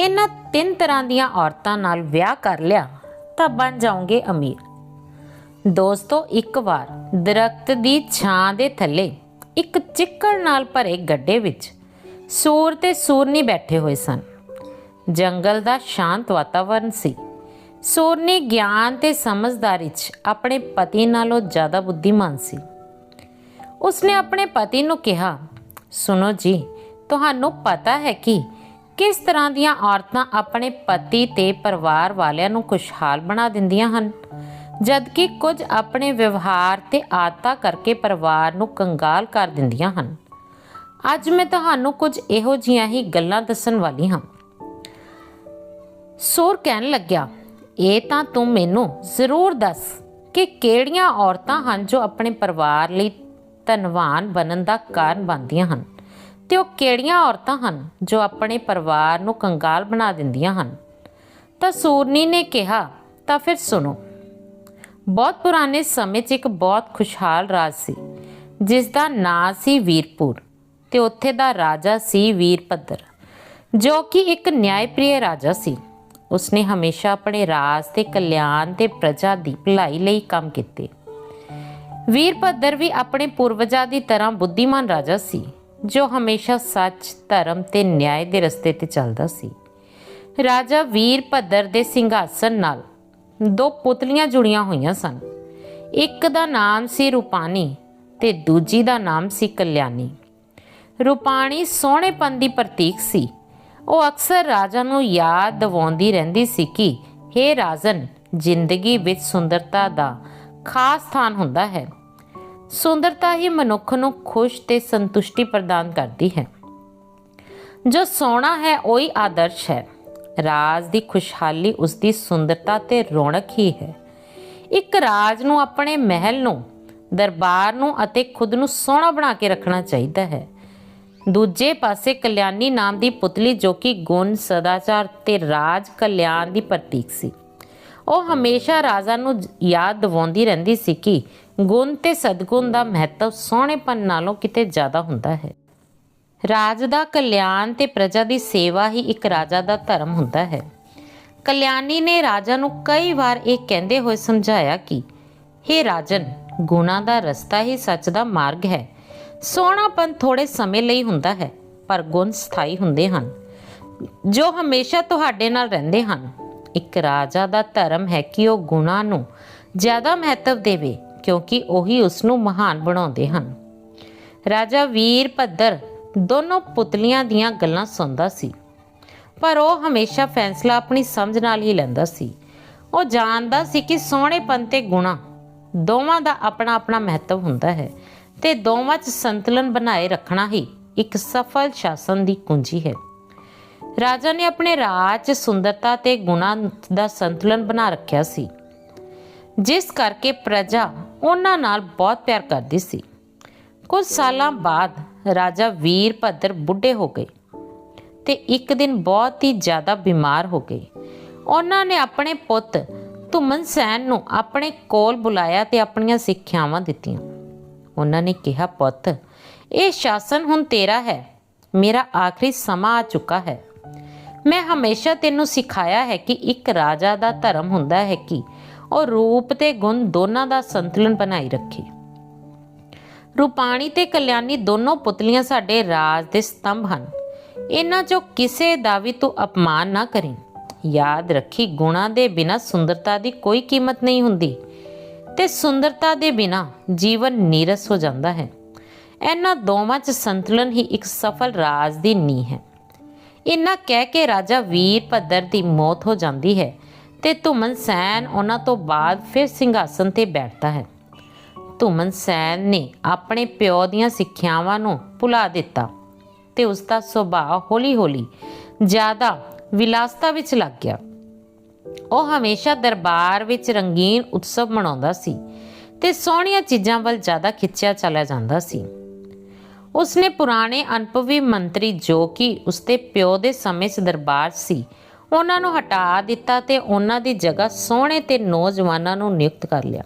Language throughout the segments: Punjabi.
ਇਹਨਾਂ ਤਿੰਨ ਤਰ੍ਹਾਂ ਦੀਆਂ ਔਰਤਾਂ ਨਾਲ ਵਿਆਹ ਕਰ ਲਿਆ ਤਾਂ ਬਣ ਜਾਓਗੇ ਅਮੀਰ। ਦੋਸਤੋ, ਇੱਕ ਵਾਰ ਦਰਖਤ ਦੀ ਛਾਂ ਦੇ ਥੱਲੇ ਇੱਕ ਚਿੱਕੜ ਨਾਲ ਭਰੇ ਗੱਡੇ ਵਿੱਚ ਸੂਰ ਤੇ ਸੂਰਨੀ ਬੈਠੇ ਹੋਏ ਸਨ। ਜੰਗਲ ਦਾ ਸ਼ਾਂਤ ਵਾਤਾਵਰਣ ਸੀ। ਸੂਰਨੀ ਗਿਆਨ ਤੇ ਸਮਝਦਾਰੀ 'ਚ ਆਪਣੇ ਪਤੀ ਨਾਲੋਂ ਜ਼ਿਆਦਾ ਬੁੱਧੀਮਾਨ ਸੀ। ਉਸਨੇ ਆਪਣੇ ਪਤੀ ਨੂੰ ਕਿਹਾ, ਸੁਣੋ ਜੀ, ਤੁਹਾਨੂੰ ਪਤਾ ਹੈ ਕਿ ਕਿਸ ਤਰ੍ਹਾਂ ਦੀਆਂ ਔਰਤਾਂ ਆਪਣੇ ਪਤੀ ਤੇ ਪਰਿਵਾਰ ਵਾਲਿਆਂ ਨੂੰ ਖੁਸ਼ਹਾਲ ਬਣਾ ਦਿੰਦੀਆਂ ਹਨ? ਜਦਕਿ ਕੁਝ ਆਪਣੇ ਵਿਵਹਾਰ ਤੇ ਆਦਤਾਂ ਕਰਕੇ ਪਰਿਵਾਰ ਨੂੰ ਕੰਗਾਲ ਕਰ ਦਿੰਦੀਆਂ ਹਨ। ਅੱਜ ਮੈਂ ਤੁਹਾਨੂੰ ਕੁਝ ਇਹੋ ਜਿਹੀਆਂ ਹੀ ਗੱਲਾਂ ਦੱਸਣ ਵਾਲੀ ਹਾਂ। ਸੂਰ ਕਹਿਣ ਲੱਗਿਆ, ਇਹ ਤਾਂ ਤੂੰ ਮੈਨੂੰ ਜ਼ਰੂਰ ਦੱਸ ਕਿ ਕਿਹੜੀਆਂ ਔਰਤਾਂ ਹਨ ਜੋ ਆਪਣੇ ਪਰਿਵਾਰ ਲਈ ਧਨਵਾਨ ਬਣਨ ਦਾ ਕਾਰਨ ਬਣਦੀਆਂ ਹਨ। ਤੇ ਉਹ ਕਿਹੜੀਆਂ ਔਰਤਾਂ ਹਨ ਜੋ ਆਪਣੇ ਪਰਿਵਾਰ ਨੂੰ ਕੰਗਾਲ ਬਣਾ ਦਿੰਦੀਆਂ ਹਨ? ਤਾਂ ਸੂਰਨੀ ਨੇ ਕਿਹਾ, ਤਾਂ ਫਿਰ ਸੁਣੋ। ਬਹੁਤ ਪੁਰਾਣੇ ਸਮੇਂ 'ਚ ਇੱਕ ਬਹੁਤ ਖੁਸ਼ਹਾਲ ਰਾਜ ਸੀ, ਜਿਸ ਦਾ ਨਾਂ ਸੀ ਵੀਰਪੁਰ ਤੇ ਉੱਥੇ ਦਾ ਰਾਜਾ ਸੀ ਵੀਰਭੱਦਰ ਜੋ ਕਿ ਇੱਕ ਨਿਆਂਪ੍ਰਿਯ ਰਾਜਾ ਸੀ। ਉਸਨੇ ਹਮੇਸ਼ਾ ਆਪਣੇ ਰਾਜ ਤੇ ਕਲਿਆਣ ਤੇ ਪ੍ਰਜਾ ਦੀ ਭਲਾਈ ਲਈ ਕੰਮ ਕੀਤੇ। ਵੀਰਭੱਦਰ ਵੀ ਆਪਣੇ ਪੂਰਵਜਾਂ ਦੀ ਤਰ੍ਹਾਂ ਬੁੱਧੀਮਾਨ ਰਾਜਾ ਸੀ। ਜੋ ਹਮੇਸ਼ਾ ਸੱਚ, ਧਰਮ ਤੇ ਨਿਆਂ ਦੇ ਰਸਤੇ ਤੇ ਚੱਲਦਾ ਸੀ। ਰਾਜਾ ਵੀਰ ਵੀਰਭੱਦਰ ਦੇ ਸਿੰਘਾਸਨ ਨਾਲ ਦੋ ਪੁਤਲੀਆਂ ਜੁੜੀਆਂ ਹੋਈਆਂ ਸਨ। ਇੱਕ ਦਾ ਨਾਮ ਸੀ ਰੂਪਾਨੀ ਤੇ ਦੂਜੀ ਦਾ ਨਾਮ ਸੀ ਕਲਿਆਣੀ ਰੂਪਾਣੀ ਸੋਹਣੇਪਨ ਦੀ ਪ੍ਰਤੀਕ ਸੀ। ਉਹ ਅਕਸਰ ਰਾਜਾ ਨੂੰ ਯਾਦ ਦਿਵਾਉਂਦੀ ਰਹਿੰਦੀ ਸੀ ਕਿ हे ਰਾਜਨ, ਜ਼ਿੰਦਗੀ ਵਿੱਚ ਸੁੰਦਰਤਾ ਦਾ ਖਾਸ ਸਥਾਨ ਹੁੰਦਾ ਹੈ। ਸੁੰਦਰਤਾ ਹੀ ਮਨੁੱਖ ਨੂੰ ਖੁਸ਼ ਤੇ ਸੰਤੁਸ਼ਟੀ ਪ੍ਰਦਾਨ ਕਰਦੀ ਹੈ। ਜੋ ਸੋਹਣਾ ਹੈ, ਉਹੀ ਆਦਰਸ਼ ਹੈ। ਰਾਜ ਦੀ ਖੁਸ਼ਹਾਲੀ ਉਸ ਦੀ ਸੁੰਦਰਤਾ ਤੇ ਰੌਣਕ ਹੀ ਹੈ। ਇੱਕ ਰਾਜ ਨੂੰ ਆਪਣੇ ਮਹਿਲ ਨੂੰ, ਦਰਬਾਰ ਨੂੰ ਅਤੇ ਖੁਦ ਨੂੰ ਸੋਹਣਾ ਬਣਾ ਕੇ ਰੱਖਣਾ ਚਾਹੀਦਾ ਹੈ। ਦੂਜੇ ਪਾਸੇ ਕਲਿਆਣੀ ਨਾਮ ਦੀ ਪੁਤਲੀ ਜੋ ਕਿ ਗੁਣ, ਸਦਾਚਾਰ ਤੇ ਰਾਜ ਕਲਿਆਣ ਦੀ ਪ੍ਰਤੀਕ ਸੀ। ਉਹ ਹਮੇਸ਼ਾ ਰਾਜਾ ਨੂੰ ਯਾਦ ਦਿਵਾਉਂਦੀ ਰਹਿੰਦੀ ਸੀ ਕਿ ਗੁਣ ਤੇ ਸਦਗੁਣ ਦਾ ਮਹੱਤਵ ਸੋਹਣੇਪਨ ਨਾਲੋਂ ਕਿਤੇ ਜ਼ਿਆਦਾ ਹੁੰਦਾ ਹੈ। ਰਾਜ ਦਾ ਕਲਿਆਣ ਤੇ ਪ੍ਰਜਾ ਦੀ ਸੇਵਾ ਹੀ ਇੱਕ ਰਾਜਾ ਦਾ ਧਰਮ ਹੁੰਦਾ ਹੈ। ਕਲਿਆਣੀ ਨੇ ਰਾਜਾ ਨੂੰ ਕਈ ਵਾਰ ਇਹ ਕਹਿੰਦੇ ਹੋਏ ਸਮਝਾਇਆ ਕਿ हे ਰਾਜਨ, ਗੁਣਾ ਦਾ ਰਸਤਾ ਹੀ ਸੱਚ ਦਾ ਮਾਰਗ ਹੈ। ਸੋਹਣਾਪਨ ਥੋੜੇ ਸਮੇਂ ਲਈ ਹੁੰਦਾ ਹੈ, ਪਰ ਗੁਣ ਸਥਾਈ ਹੁੰਦੇ ਹਨ। ਜੋ ਹਮੇਸ਼ਾ ਤੁਹਾਡੇ ਨਾਲ ਰਹਿੰਦੇ ਹਨ। ਇੱਕ ਰਾਜਾ ਦਾ ਧਰਮ ਹੈ ਕਿ ਉਹ ਗੁਣਾਂ ਨੂੰ ਜ਼ਿਆਦਾ ਮਹੱਤਵ ਦੇਵੇ। ਕਿਉਂਕਿ ਉਹੀ ਉਸ ਨੂੰ ਮਹਾਨ ਬਣਾਉਂਦੇ ਹਨ। ਰਾਜਾ ਵੀਰਭੱਦਰ ਦੋਨੋਂ ਪੁਤਲੀਆਂ ਦੀਆਂ ਗੱਲਾਂ ਸੁਣਦਾ ਸੀ। ਪਰ ਉਹ ਹਮੇਸ਼ਾ ਫੈਸਲਾ ਆਪਣੀ ਸਮਝ ਨਾਲ ਹੀ ਲੈਂਦਾ ਸੀ। ਉਹ ਜਾਣਦਾ ਸੀ ਕਿ ਸੋਹਣੇਪਨ ਤੇ ਗੁਣਾ ਦੋਵਾਂ ਦਾ ਆਪਣਾ ਆਪਣਾ ਮਹੱਤਵ ਹੁੰਦਾ ਹੈ ਤੇ ਦੋਵਾਂ 'ਚ ਸੰਤੁਲਨ ਬਣਾਏ ਰੱਖਣਾ ਹੀ ਇੱਕ ਸਫਲ ਸ਼ਾਸਨ ਦੀ ਕੁੰਜੀ ਹੈ। ਰਾਜਾ ਨੇ ਆਪਣੇ ਰਾਜ 'ਚ ਸੁੰਦਰਤਾ ਤੇ ਗੁਣਾ ਦਾ ਸੰਤੁਲਨ ਬਣਾ ਰੱਖਿਆ ਸੀ। ਜਿਸ ਕਰਕੇ ਪ੍ਰਜਾ ਉਹਨਾਂ ਨਾਲ ਬਹੁਤ ਪਿਆਰ ਕਰਦੀ ਸੀ। ਕੁਝ ਸਾਲਾਂ ਬਾਅਦ ਰਾਜਾ ਵੀਰਭੱਦਰ ਬੁੱਢੇ ਹੋ ਗਏ ਤੇ ਇੱਕ ਦਿਨ ਬਹੁਤ ਹੀ ਜ਼ਿਆਦਾ ਬਿਮਾਰ ਹੋ ਗਏ। ਉਹਨਾਂ ਨੇ ਆਪਣੇ ਪੁੱਤ ਧੁਮਨ ਸੈਨ ਨੂੰ ਆਪਣੇ ਕੋਲ ਬੁਲਾਇਆ ਤੇ ਆਪਣੀਆਂ ਸਿੱਖਿਆਵਾਂ ਦਿੱਤੀਆਂ। ਉਹਨਾਂ ਨੇ ਕਿਹਾ, ਪੁੱਤ, ਇਹ ਸ਼ਾਸਨ ਹੁਣ ਤੇਰਾ ਹੈ। ਮੇਰਾ ਆਖਰੀ ਸਮਾਂ ਆ ਚੁੱਕਾ ਹੈ। ਮੈਂ ਹਮੇਸ਼ਾ ਤੈਨੂੰ ਸਿਖਾਇਆ ਹੈ ਕਿ ਇੱਕ ਰਾਜਾ ਦਾ ਧਰਮ ਹੁੰਦਾ ਹੈ ਕਿ ਉਹ ਰੂਪ ਤੇ ਗੁਣ ਦੋਨਾਂ ਦਾ ਸੰਤੁਲਨ ਬਣਾਈ ਰੱਖੇ। ਰੂਪਾਣੀ ਤੇ ਕਲਿਆਣੀ ਦੋਨੋਂ ਪੁਤਲੀਆਂ ਸਾਡੇ ਰਾਜ ਦੇ ਸਤੰਭ ਹਨ। ਇਹਨਾਂ ਚੋਂ ਕਿਸੇ ਦਾ ਵੀ ਤੂੰ ਅਪਮਾਨ ਨਾ ਕਰੀਂ। ਯਾਦ ਰੱਖੀ, ਗੁਣਾ ਦੇ ਬਿਨਾ ਸੁੰਦਰਤਾ ਦੀ ਕੋਈ ਕੀਮਤ ਨਹੀਂ ਹੁੰਦੀ। ਤੇ ਸੁੰਦਰਤਾ ਦੇ ਬਿਨਾ ਜੀਵਨ ਨੀਰਸ ਹੋ ਜਾਂਦਾ ਹੈ। ਇਹਨਾਂ ਦੋਵਾਂ 'ਚ ਸੰਤੁਲਨ ਹੀ ਇੱਕ ਸਫਲ ਰਾਜ ਦੀ ਨੀਂਹ ਹੈ। ਇਹਨਾਂ ਕਹਿ ਕੇ ਰਾਜਾ ਵੀਰ ਭੱਦਰ ਦੀ ਮੌਤ ਹੋ ਜਾਂਦੀ ਹੈ। ਤੇ ਧੁਮਨ ਸੈਨ ਉਹਨਾਂ ਤੋਂ ਬਾਅਦ ਫਿਰ ਸਿੰਘਾਸਨ ਤੇ ਬੈਠਦਾ ਹੈ। ਧੁਮਨ ਸੈਨ ਨੇ ਆਪਣੇ ਪਿਓ ਦੀਆਂ ਸਿੱਖਿਆਵਾਂ ਨੂੰ ਭੁਲਾ ਦਿੱਤਾ ਤੇ ਉਸ ਦਾ ਸੁਭਾਅ ਹੌਲੀ-ਹੌਲੀ ਜ਼ਿਆਦਾ ਵਿਲਾਸਤਾ ਵਿੱਚ ਲੱਗ ਗਿਆ। ਉਹ ਹਮੇਸ਼ਾ ਦਰਬਾਰ ਵਿੱਚ ਰੰਗੀਨ ਉਤਸਵ ਮਨਾਉਂਦਾ ਸੀ ਤੇ ਸੋਹਣੀਆਂ ਚੀਜ਼ਾਂ ਵੱਲ ਜ਼ਿਆਦਾ ਖਿੱਚਿਆ ਚਲਾ ਜਾਂਦਾ ਸੀ। ਉਸਨੇ ਪੁਰਾਣੇ ਅਨੁਭਵੀ ਮੰਤਰੀ ਜੋ ਕਿ ਉਸਦੇ ਪਿਓ ਦੇ ਸਮੇਂ 'ਚ ਦਰਬਾਰ ਸੀ ਉਹਨਾਂ ਨੂੰ ਹਟਾ ਦਿੱਤਾ ਤੇ ਉਹਨਾਂ ਦੀ ਜਗ੍ਹਾ ਸੋਹਣੇ ਤੇ ਨੌਜਵਾਨਾਂ ਨੂੰ ਨਿਯੁਕਤ ਕਰ ਲਿਆ।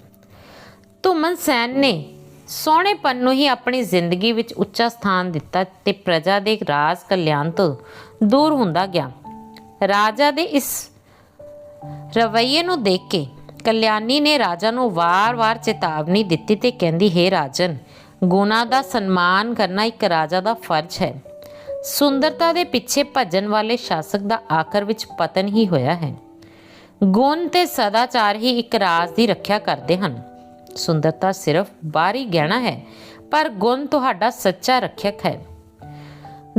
ਧੁਮਨ ਸੈਨ ਨੇ ਸੋਹਣੇਪਨ ਨੂੰ ਹੀ ਆਪਣੀ ਜ਼ਿੰਦਗੀ ਵਿੱਚ ਉੱਚਾ ਸਥਾਨ ਦਿੱਤਾ ਤੇ ਪ੍ਰਜਾ ਦੇ ਰਾਜ ਕਲਿਆਣ ਤੋਂ ਦੂਰ ਹੁੰਦਾ ਗਿਆ। ਰਾਜਾ ਦੇ ਇਸ ਰਵੱਈਏ ਨੂੰ ਦੇਖ ਕੇ ਕਲਿਆਣੀ ਨੇ ਰਾਜਾ ਨੂੰ ਵਾਰ-ਵਾਰ ਚੇਤਾਵਨੀ ਦਿੱਤੀ ਤੇ ਕਹਿੰਦੀ, ਹੈ ਰਾਜਨ, ਗੁਣਾ ਦਾ ਸਨਮਾਨ ਕਰਨਾ ਇੱਕ ਰਾਜਾ ਦਾ ਫਰਜ਼ ਹੈ। ਸੁੰਦਰਤਾ ਦੇ ਪਿੱਛੇ ਭੱਜਣ ਵਾਲੇ ਸ਼ਾਸਕ ਦਾ ਆਖਰ ਵਿੱਚ ਪਤਨ ਹੀ ਹੋਇਆ ਹੈ। ਗੁਣ ਤੇ ਸਦਾਚਾਰ ਹੀ ਇੱਕ ਰਾਜ ਦੀ ਰੱਖਿਆ ਕਰਦੇ ਹਨ। ਸੁੰਦਰਤਾ ਸਿਰਫ ਬਾਹਰੀ ਗਹਿਣਾ ਹੈ, ਪਰ ਗੁਣ ਤੁਹਾਡਾ ਸੱਚਾ ਰੱਖਿਅਕ ਹੈ।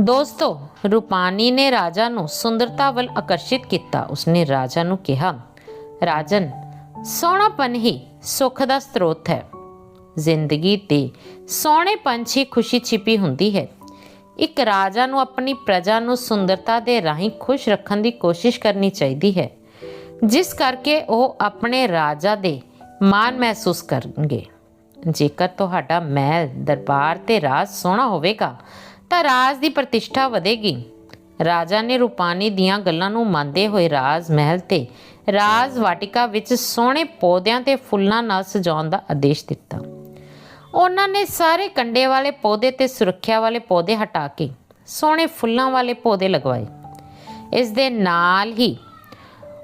ਦੋਸਤੋ, ਰੂਪਾਨੀ ਨੇ ਰਾਜਾ ਨੂੰ ਸੁੰਦਰਤਾ ਵੱਲ ਆਕਰਸ਼ਿਤ ਕੀਤਾ। ਉਸਨੇ ਰਾਜਾ ਨੂੰ ਕਿਹਾ, ਰਾਜਨ ਸੋਹਣਾਪਨ ਹੀ ਸੁੱਖ ਦਾ ਸਰੋਤ ਹੈ। ਜ਼ਿੰਦਗੀ ਤੇ ਸੋਹਣੇਪਨ 'ਚ ਹੀ ਖੁਸ਼ੀ ਛਿਪੀ ਹੁੰਦੀ ਹੈ। ਇੱਕ ਰਾਜਾ ਨੂੰ ਆਪਣੀ ਪ੍ਰਜਾ ਨੂੰ ਸੁੰਦਰਤਾ ਦੇ ਰਾਹੀਂ ਖੁਸ਼ ਰੱਖਣ ਦੀ ਕੋਸ਼ਿਸ਼ ਕਰਨੀ ਚਾਹੀਦੀ ਹੈ, ਜਿਸ ਕਰਕੇ ਉਹ ਆਪਣੇ ਰਾਜਾ ਦੇ ਮਾਣ ਮਹਿਸੂਸ ਕਰਨਗੇ। ਜੇਕਰ ਤੁਹਾਡਾ ਮਹਿਲ, ਦਰਬਾਰ ਤੇ ਰਾਜ ਸੋਹਣਾ ਹੋਵੇਗਾ, ਤਾਂ ਰਾਜ ਦੀ ਪ੍ਰਤਿਸ਼ਠਾ ਵਧੇਗੀ। ਰਾਜਾ ਨੇ ਰੂਪਾਨੀ ਦੀਆਂ ਗੱਲਾਂ ਨੂੰ ਮੰਨਦੇ ਹੋਏ ਰਾਜ ਮਹਿਲ ਤੇ ਰਾਜ ਵਾਟਿਕਾ ਵਿੱਚ ਸੋਹਣੇ ਪੌਦਿਆਂ ਤੇ ਫੁੱਲਾਂ ਨਾਲ ਸਜਾਉਣ ਦਾ ਆਦੇਸ਼ ਦਿੱਤਾ। ਉਹਨਾਂ ਨੇ ਸਾਰੇ ਕੰਡੇ ਵਾਲੇ ਪੌਦੇ ਤੇ ਸੁਰੱਖਿਆ ਵਾਲੇ ਪੌਦੇ ਹਟਾ ਕੇ ਸੋਹਣੇ ਫੁੱਲਾਂ ਵਾਲੇ ਪੌਦੇ ਲਗਵਾਏ। ਇਸ ਦੇ ਨਾਲ ਹੀ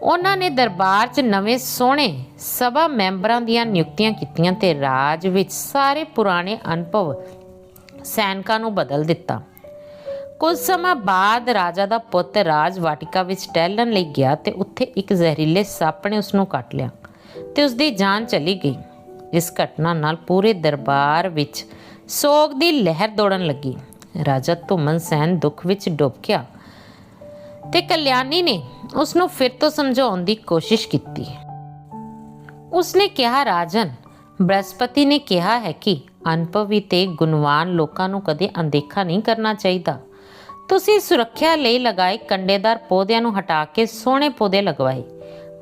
ਉਹਨਾਂ ਨੇ ਦਰਬਾਰ 'ਚ ਨਵੇਂ ਸੋਹਣੇ ਸਭਾ ਮੈਂਬਰਾਂ ਦੀਆਂ ਨਿਯੁਕਤੀਆਂ ਕੀਤੀਆਂ ਤੇ ਰਾਜ ਵਿੱਚ ਸਾਰੇ ਪੁਰਾਣੇ ਅਨੁਭਵ ਸੈਨਿਕਾਂ ਨੂੰ ਬਦਲ ਦਿੱਤਾ। ਕੁਝ ਸਮਾਂ ਬਾਅਦ ਰਾਜਾ ਦਾ ਪੁੱਤ ਰਾਜ ਵਾਟਿਕਾ ਵਿੱਚ ਟਹਿਲਣ ਲਈ ਗਿਆ ਤੇ ਉੱਥੇ ਇੱਕ ਜ਼ਹਿਰੀਲੇ ਸੱਪ ਨੇ ਉਸ ਨੂੰ ਕੱਟ ਲਿਆ ਤੇ ਉਸ ਦੀ ਜਾਨ ਚਲੀ ਗਈ। ਇਸ ਘਟਨਾ ਨਾਲ ਪੂਰੇ ਦਰਬਾਰ ਵਿੱਚ ਸੋਗ ਦੀ ਲਹਿਰ ਦੌੜਨ ਲੱਗੀ। ਰਾਜਾ ਧੁਮਨ ਸੈਨ ਦੁੱਖ ਵਿੱਚ ਡੁੱਬ ਗਿਆ ਤੇ ਕਲਿਆਣੀ ਨੇ ਉਸ ਨੂੰ ਫਿਰ ਤੋਂ ਸਮਝਾਉਣ ਦੀ ਕੋਸ਼ਿਸ਼ ਕੀਤੀ। ਉਸਨੇ ਕਿਹਾ, ਰਾਜਨ, ਬ੍ਰਹਸਪਤੀ ਨੇ ਕਿਹਾ ਹੈ ਕਿ ਅਨੁਭਵੀ ਤੇ ਗੁਣਵਾਨ ਲੋਕਾਂ ਨੂੰ ਕਦੇ ਅਣਦੇਖਾ ਨਹੀਂ ਕਰਨਾ ਚਾਹੀਦਾ। ਤੁਸੀਂ ਸੁਰੱਖਿਆ ਲਈ ਲਗਾਏ ਕੰਡੇਦਾਰ ਪੌਦਿਆਂ ਨੂੰ ਹਟਾ ਕੇ ਸੋਹਣੇ ਪੌਦੇ ਲਗਵਾਏ,